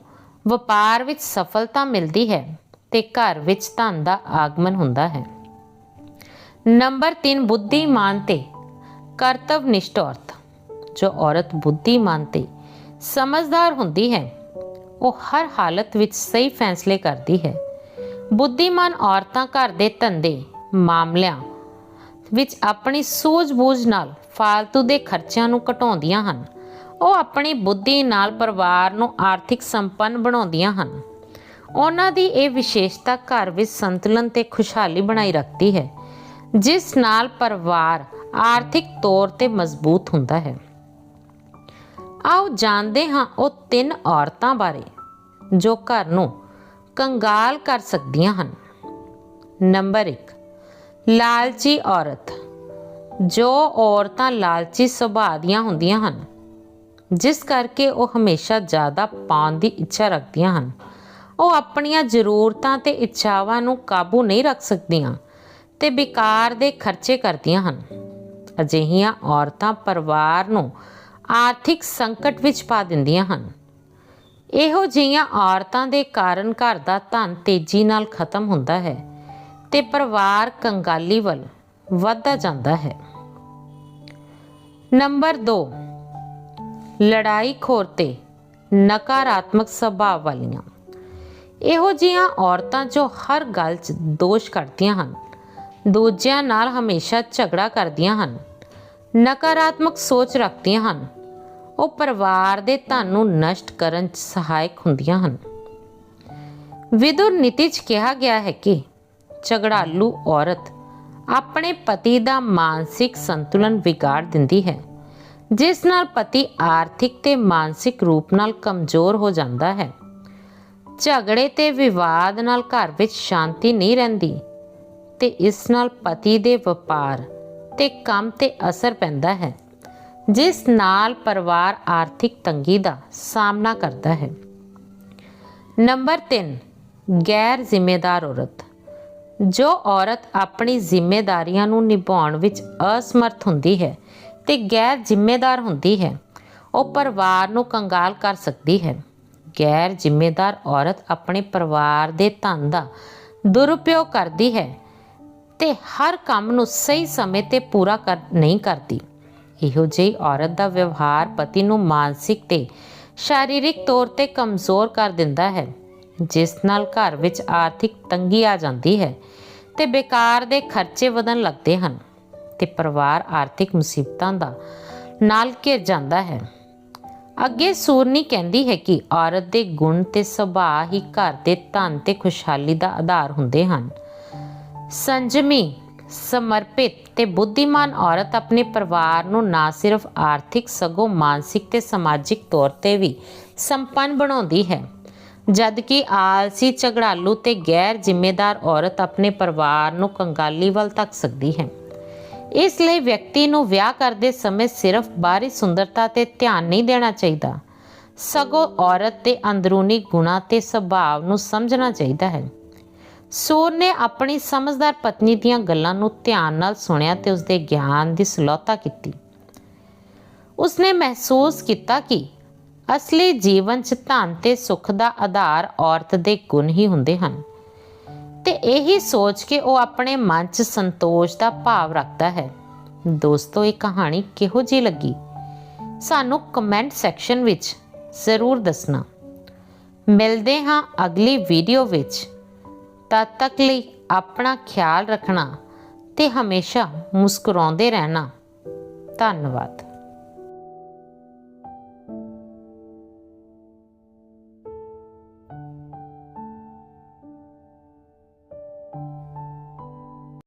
ਵਪਾਰ ਵਿੱਚ ਸਫਲਤਾ ਮਿਲਦੀ ਹੈ ਤੇ ਘਰ ਵਿੱਚ ਧਨ ਦਾ ਆਗਮਨ ਹੁੰਦਾ ਹੈ। ਨੰਬਰ 3 ਬੁੱਧੀਮਾਨ ਤੇ ਕਰਤਵਨਿਸ਼ਠ ਔਰਤ। ਜੋ ਔਰਤ ਬੁੱਧੀਮਾਨ ਤੇ ਸਮਝਦਾਰ ਹੁੰਦੀ ਹੈ, ਉਹ ਹਰ ਹਾਲਤ ਵਿੱਚ ਸਹੀ ਫੈਸਲੇ ਕਰਦੀ ਹੈ। ਬੁੱਧੀਮਾਨ ਔਰਤਾਂ ਘਰ ਦੇ ਧੰਦੇ, ਮਾਮਲਿਆਂ ਵਿੱਚ ਆਪਣੀ ਸੂਝ-ਬੂਝ ਨਾਲ ਫਾਲਤੂ ਦੇ ਖਰਚਿਆਂ ਨੂੰ ਘਟਾਉਂਦੀਆਂ ਹਨ। ਉਹ ਆਪਣੀ ਬੁੱਧੀ ਨਾਲ ਪਰਿਵਾਰ ਨੂੰ ਆਰਥਿਕ ਸੰਪੰਨ ਬਣਾਉਂਦੀਆਂ ਹਨ। ਉਹਨਾਂ ਦੀ ਇਹ ਵਿਸ਼ੇਸ਼ਤਾ ਘਰ ਵਿੱਚ ਸੰਤੁਲਨ ਤੇ ਖੁਸ਼ਹਾਲੀ ਬਣਾਈ ਰੱਖਦੀ ਹੈ, ਜਿਸ ਨਾਲ ਪਰਿਵਾਰ ਆਰਥਿਕ ਤੌਰ ਤੇ ਮਜ਼ਬੂਤ ਹੁੰਦਾ ਹੈ। ਆਓ ਜਾਣਦੇ ਹਾਂ ਉਹ ਤਿੰਨ ਔਰਤਾਂ ਬਾਰੇ, ਜੋ ਘਰ ਨੂੰ ਕੰਗਾਲ ਕਰ ਸਕਦੀਆਂ ਹਨ। ਨੰਬਰ 1 ਲਾਲਚੀ ਔਰਤ। ਜੋ ਔਰਤਾਂ ਲਾਲਚੀ ਸੁਭਾਅ ਦੀਆਂ ਹੁੰਦੀਆਂ ਹਨ, ਜਿਸ ਕਰਕੇ ਉਹ ਹਮੇਸ਼ਾ ਜ਼ਿਆਦਾ ਪਾਉਣ ਦੀ ਇੱਛਾ ਰੱਖਦੀਆਂ ਹਨ। ਉਹ ਆਪਣੀਆਂ ਜ਼ਰੂਰਤਾਂ ਤੇ ਇੱਛਾਵਾਂ ਨੂੰ ਕਾਬੂ ਨਹੀਂ ਰੱਖ ਸਕਦੀਆਂ ਤੇ ਬੇਕਾਰ ਦੇ ਖਰਚੇ ਕਰਦੀਆਂ ਹਨ। ਅਜਿਹੀਆਂ ਔਰਤਾਂ ਪਰਿਵਾਰ ਨੂੰ ਆਰਥਿਕ ਸੰਕਟ ਵਿੱਚ ਪਾ ਦਿੰਦੀਆਂ ਹਨ। ਇਹੋ ਜਿਹੀਆਂ ਔਰਤਾਂ ਦੇ ਕਾਰਨ ਘਰ ਦਾ ਧਨ ਤੇਜ਼ੀ ਨਾਲ ਖਤਮ ਹੁੰਦਾ ਹੈ। ਤੇ ਪਰਿਵਾਰ ਕੰਗਾਲੀ ਵੱਲ ਵੱਧਦਾ ਜਾਂਦਾ ਹੈ। ਨੰਬਰ 2 ਲੜਾਈ ਖੋਰ ਤੇ ਨਕਾਰਾਤਮਕ ਸੁਭਾਅ ਵਾਲੀਆਂ। ਇਹੋ ਜਿਹੀਆਂ ਔਰਤਾਂ ਜੋ ਹਰ ਗੱਲ 'ਚ ਦੋਸ਼ ਕਰਦੀਆਂ ਹਨ, ਦੂਜਿਆਂ ਨਾਲ ਹਮੇਸ਼ਾ ਝਗੜਾ ਕਰਦੀਆਂ ਹਨ, ਨਕਾਰਾਤਮਕ ਸੋਚ ਰੱਖਦੀਆਂ ਹਨ, ਉਹ ਪਰਿਵਾਰ ਦੇ ਧਨ ਨੂੰ ਨਸ਼ਟ ਕਰਨ 'ਚ ਸਹਾਇਕ ਹੁੰਦੀਆਂ ਹਨ। ਵਿਦੁਰ ਨੀਤੀ 'ਚ ਕਿਹਾ ਗਿਆ ਹੈ ਕਿ ਝਗੜਾਲੂ ਔਰਤ ਆਪਣੇ ਪਤੀ ਦਾ ਮਾਨਸਿਕ ਸੰਤੁਲਨ ਵਿਗਾੜ ਦਿੰਦੀ ਹੈ, ਜਿਸ ਨਾਲ ਪਤੀ ਆਰਥਿਕ ਤੇ ਮਾਨਸਿਕ ਰੂਪ ਨਾਲ ਕਮਜ਼ੋਰ ਹੋ ਜਾਂਦਾ ਹੈ। ਝਗੜੇ ਤੇ ਵਿਵਾਦ ਨਾਲ ਘਰ ਵਿੱਚ ਸ਼ਾਂਤੀ ਨਹੀਂ ਰਹਿੰਦੀ ਤੇ ਇਸ ਨਾਲ ਪਤੀ ਦੇ ਵਪਾਰ ਤੇ ਕੰਮ ਤੇ ਅਸਰ ਪੈਂਦਾ ਹੈ, ਜਿਸ ਨਾਲ ਪਰਿਵਾਰ ਆਰਥਿਕ ਤੰਗੀ ਦਾ ਸਾਹਮਣਾ ਕਰਦਾ ਹੈ। ਨੰਬਰ 3 ਗੈਰ ਜ਼ਿੰਮੇਦਾਰ ਔਰਤ ਜੋ ਔਰਤ ਆਪਣੀ ਜ਼ਿੰਮੇਵਾਰੀਆਂ ਨੂੰ ਨਿਭਾਉਣ ਵਿੱਚ ਅਸਮਰਥ ਹੁੰਦੀ ਹੈ ਤੇ ਗੈਰ ਜ਼ਿੰਮੇਦਾਰ ਹੁੰਦੀ ਹੈ, ਉਹ ਪਰਿਵਾਰ ਨੂੰ ਕੰਗਾਲ ਕਰ ਸਕਦੀ ਹੈ। ਗੈਰ ਜ਼ਿੰਮੇਦਾਰ ਔਰਤ ਆਪਣੇ ਪਰਿਵਾਰ ਦੇ ਧਨ ਦਾ ਦੁਰਉਪਯੋਗ ਕਰਦੀ ਹੈ ਤੇ ਹਰ ਕੰਮ ਨੂੰ ਸਹੀ ਸਮੇਂ ਤੇ ਪੂਰਾ ਕਰ, ਨਹੀਂ ਕਰਦੀ। ਇਹੋ ਜਿਹੀ ਔਰਤ ਦਾ ਵਿਵਹਾਰ ਪਤੀ ਨੂੰ ਮਾਨਸਿਕ ਤੇ ਸਰੀਰਕ ਤੌਰ ਤੇ ਕਮਜ਼ੋਰ ਕਰ ਦਿੰਦਾ ਹੈ। ਜਿਸ ਨਾਲ ਘਰ ਵਿੱਚ ਆਰਥਿਕ ਤੰਗੀ ਆ ਜਾਂਦੀ ਹੈ ਤੇ ਬੇਕਾਰ ਦੇ ਖਰਚੇ ਵਧਣ ਲੱਗਦੇ ਹਨ ਤੇ ਪਰਿਵਾਰ ਆਰਥਿਕ ਮੁਸੀਬਤਾਂ ਦਾ ਨਾਲ ਘਿਰ ਜਾਂਦਾ ਹੈ। ਅੱਗੇ ਸੂਰਨੀ ਕਹਿੰਦੀ ਹੈ ਕਿ ਔਰਤ ਦੇ ਗੁਣ ਤੇ ਸੁਭਾਅ ਹੀ ਘਰ ਦੇ ਧਨ ਤੇ ਖੁਸ਼ਹਾਲੀ ਦਾ ਆਧਾਰ ਹੁੰਦੇ ਹਨ। ਸੰਜਮੀ, ਸਮਰਪਿਤ ਤੇ ਬੁੱਧੀਮਾਨ ਔਰਤ ਆਪਣੇ ਪਰਿਵਾਰ ਨੂੰ ਨਾ ਸਿਰਫ ਆਰਥਿਕ, ਸਗੋਂ ਮਾਨਸਿਕ ਤੇ ਸਮਾਜਿਕ ਤੌਰ ਤੇ ਵੀ ਸੰਪੰਨ ਬਣਾਉਂਦੀ ਹੈ। ਜਦਕਿ ਆਲਸੀ ਝਗੜਾਲੂ ਤੇ ਗੈਰ ਜ਼ਿੰਮੇਦਾਰ ਔਰਤ ਆਪਣੇ ਪਰਿਵਾਰ ਨੂੰ ਕੰਗਾਲੀ ਵੱਲ ਤੱਕ ਸਕਦੀ ਹੈ। ਇਸ ਲਈ ਵਿਅਕਤੀ ਨੂੰ ਵਿਆਹ ਕਰਦੇ ਸਮੇਂ ਸਿਰਫ ਬਾਹਰੀ ਸੁੰਦਰਤਾ ਤੇ ਧਿਆਨ ਨਹੀਂ ਦੇਣਾ ਚਾਹੀਦਾ। ਸਗੋਂ ਔਰਤ ਦੇ ਅੰਦਰੂਨੀ ਗੁਣਾਂ ਤੇ ਸੁਭਾਅ ਨੂੰ ਸਮਝਣਾ ਚਾਹੀਦਾ ਹੈ। ਸੂਰ ਨੇ ਆਪਣੀ ਸਮਝਦਾਰ ਪਤਨੀ ਦੀਆਂ ਗੱਲਾਂ ਨੂੰ ਧਿਆਨ ਨਾਲ ਸੁਣਿਆ ਤੇ ਉਸਦੇ ਗਿਆਨ ਦੀ ਸਲੋਤਾ ਕੀਤੀ। ਉਸਨੇ ਮਹਿਸੂਸ ਕੀਤਾ ਕਿ ਅਸਲੀ ਜੀਵਨ 'ਚ ਧਨ ਤੇ ਸੁੱਖ ਦਾ ਆਧਾਰ ਔਰਤ ਦੇ ਗੁਣ ਹੀ ਹੁੰਦੇ ਹਨ। ਤੇ ਇਹੀ ਸੋਚ ਕੇ ਉਹ ਆਪਣੇ ਮਨ 'ਚ ਸੰਤੋਸ਼ ਦਾ ਭਾਵ ਰੱਖਦਾ ਹੈ। ਦੋਸਤੋ, ਇਹ ਕਹਾਣੀ ਕਿਹੋ ਜਿਹੀ ਲੱਗੀ? ਸਾਨੂੰ ਕਮੈਂਟ ਸੈਕਸ਼ਨ ਵਿੱਚ ਜ਼ਰੂਰ ਦੱਸਣਾ। ਮਿਲਦੇ ਹਾਂ ਅਗਲੀ ਵੀਡੀਓ ਵਿੱਚ। ਤਦ ਤੱਕ ਲਈ ਆਪਣਾ ਖਿਆਲ ਰੱਖਣਾ ਤੇ ਹਮੇਸ਼ਾ ਮੁਸਕਰਾਉਂਦੇ ਰਹਿਣਾ। ਧੰਨਵਾਦ।